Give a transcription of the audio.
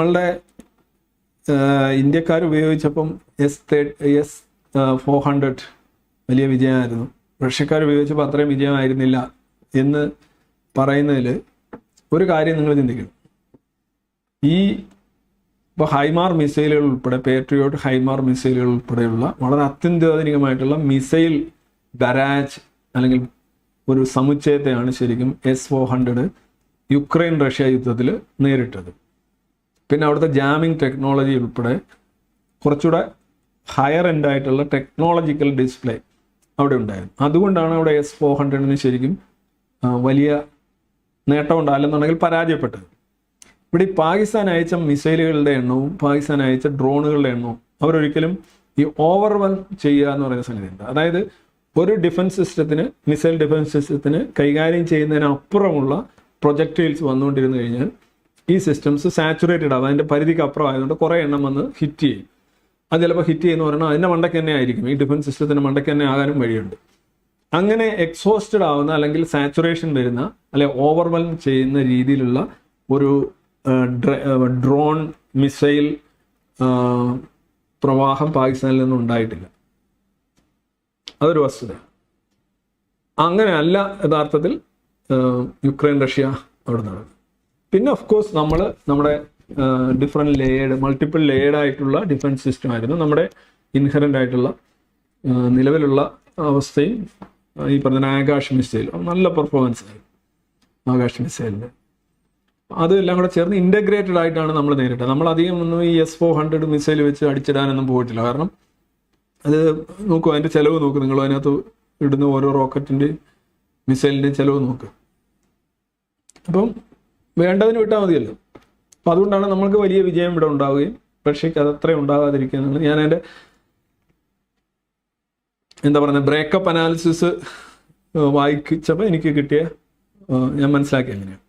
നമ്മളുടെ ഇന്ത്യക്കാർ ഉപയോഗിച്ചപ്പം S the S four hundred വലിയ വിജയമായിരുന്നു. റഷ്യക്കാർ ഉപയോഗിച്ചപ്പോൾ അത്രയും വിജയമായിരുന്നില്ല എന്ന് പറയുന്നതിൽ ഒരു കാര്യം നിങ്ങൾ ചിന്തിക്കണം. ഈ ഇപ്പോൾ ഹൈമാർ മിസൈലുകൾ ഉൾപ്പെടെ പേട്രിയോട്ട് ഹൈമാർ മിസൈലുകൾ ഉൾപ്പെടെയുള്ള വളരെ അത്യന്താധുനികമായിട്ടുള്ള മിസൈൽ ബരാജ് അല്ലെങ്കിൽ ഒരു സമുച്ചയത്തെയാണ് ശരിക്കും S four hundred Ukraine Russia യുദ്ധത്തിൽ നേരിട്ടത്. പിന്നെ അവിടുത്തെ ജാമിങ് ടെക്നോളജി ഉൾപ്പെടെ കുറച്ചുകൂടെ ഹയർ എൻഡ് ആയിട്ടുള്ള ടെക്നോളജിക്കൽ ഡിസ്പ്ലേ അവിടെ ഉണ്ടായിരുന്നു. അതുകൊണ്ടാണ് അവിടെ എസ് ഫോർ ഹൺഡ്രഡിന് ശരിക്കും വലിയ നേട്ടം ഉണ്ടായില്ലെന്നുണ്ടെങ്കിൽ പരാജയപ്പെട്ടത്. ഇവിടെ ഈ പാകിസ്ഥാൻ അയച്ച മിസൈലുകളുടെ എണ്ണവും പാകിസ്ഥാൻ അയച്ച ഡ്രോണുകളുടെ എണ്ണവും അവരൊരിക്കലും ഈ ഓവർവെൽ ചെയ്യുക എന്ന് പറയുന്ന സംഗതിയുണ്ട് അതായത് ഒരു ഡിഫൻസ് സിസ്റ്റത്തിന് മിസൈൽ ഡിഫൻസ് സിസ്റ്റത്തിന് കൈകാര്യം ചെയ്യുന്നതിനപ്പുറമുള്ള പ്രൊജക്ടൈൽസ് വന്നുകൊണ്ടിരുന്നു കഴിഞ്ഞാൽ ഈ സിസ്റ്റംസ് സാച്ചുറേറ്റഡ് ആവും. അതിന്റെ പരിധിക്ക് അപ്പുറം ആയതുകൊണ്ട് കുറേ എണ്ണം വന്ന് ഹിറ്റ് ചെയ്യും. അത് ചിലപ്പോൾ ഹിറ്റ് ചെയ്യുന്ന പറഞ്ഞാൽ അതിന്റെ മണ്ടയ്ക്ക് തന്നെ ആയിരിക്കും. ഈ ഡിഫൻസ് സിസ്റ്റത്തിന്റെ മണ്ടയ്ക്ക് തന്നെ ആകാനും വഴിയുണ്ട്. അങ്ങനെ എക്സോസ്റ്റഡ് ആവുന്ന അല്ലെങ്കിൽ സാച്ചുറേഷൻ വരുന്ന അല്ലെ ഓവർവെൽം ചെയ്യുന്ന രീതിയിലുള്ള ഒരു ഡ്രോൺ മിസൈൽ പ്രവാഹം പാകിസ്ഥാനിൽ നിന്നും ഉണ്ടായിട്ടില്ല. അതൊരു വസ്തുത. അങ്ങനെ അല്ല യഥാർത്ഥത്തിൽ യുക്രൈൻ റഷ്യ അവിടെ നടന്നത് പിന്നെ ഓഫ് കോഴ്സ് നമ്മൾ നമ്മുടെ ഡിഫറെന്റ് ലേയേഡ് മൾട്ടിപ്പിൾ ലേയേഡ് ആയിട്ടുള്ള ഡിഫൻസ് സിസ്റ്റം ആയിരുന്നു. നമ്മുടെ ഇൻഹറന്റ് ആയിട്ടുള്ള നിലവിലുള്ള അവസ്ഥയും ഈ പറഞ്ഞ ആകാശ് മിസൈൽ നല്ല പെർഫോമൻസ് ആയിരുന്നു. ആകാശ് മിസൈലിന്റെ അതെല്ലാം കൂടെ ചേർന്ന് ഇന്റഗ്രേറ്റഡ് ആയിട്ടാണ് നമ്മൾ നേരിട്ടത്. നമ്മൾ അധികം ഒന്നും ഈ എസ് ഫോർ ഹൺഡ്രഡ് മിസൈൽ വെച്ച് അടിച്ചിടാനൊന്നും പോയിട്ടില്ല. കാരണം അത് നോക്കൂ അതിന്റെ ചിലവ് നോക്ക്. നിങ്ങൾ അതിനകത്ത് ഇടുന്ന ഓരോ റോക്കറ്റിന്റെയും മിസൈലിന്റെയും ചിലവ് നോക്ക്. അപ്പം വേണ്ടതിന് വിട്ടാൽ മതിയല്ലോ. അപ്പം അതുകൊണ്ടാണ് നമ്മൾക്ക് വലിയ വിജയം ഇവിടെ ഉണ്ടാവുകയും റഷ്യക്ക് അത് അത്രയും ഉണ്ടാകാതിരിക്കുക എന്നുള്ളത് ഞാൻ എന്റെ എന്താ പറയുന്നത് ബ്രേക്കപ്പ് അനാലിസിസ് വായിച്ചപ്പോൾ എനിക്ക് കിട്ടിയ ഞാൻ മനസ്സിലാക്കി അങ്ങനെയാണ്